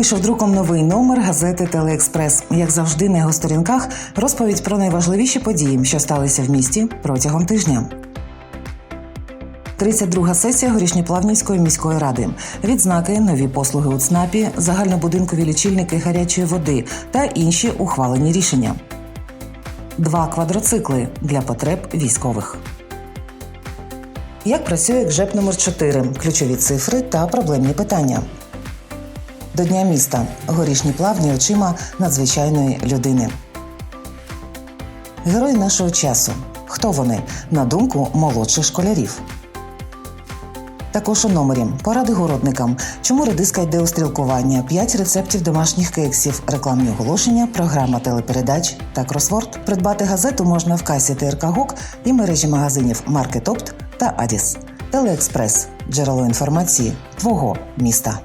Вийшов друком новий номер газети Телеекспрес. Як завжди, на його сторінках розповідь про найважливіші події, що сталися в місті протягом тижня. 32-га сесія Горішньоплавнівської міської ради. Відзнаки, нові послуги у ЦНАПі, загальнобудинкові лічильники гарячої води та інші ухвалені рішення. Два квадроцикли для потреб військових. Як працює ГЖЕП номер 4 ключові цифри та проблемні питання. До Дня міста горішні плавні очима надзвичайної людини. Герої нашого часу. Хто вони? На думку молодших школярів. Також у номері поради городникам, чому редиска йде у стрілкування, 5 рецептів домашніх кексів, рекламні оголошення, програма телепередач та кросворд. Придбати газету можна в касі ТРК ГОК і мережі магазинів Маркетопт та Адіс. Телеекспрес джерело інформації твого міста.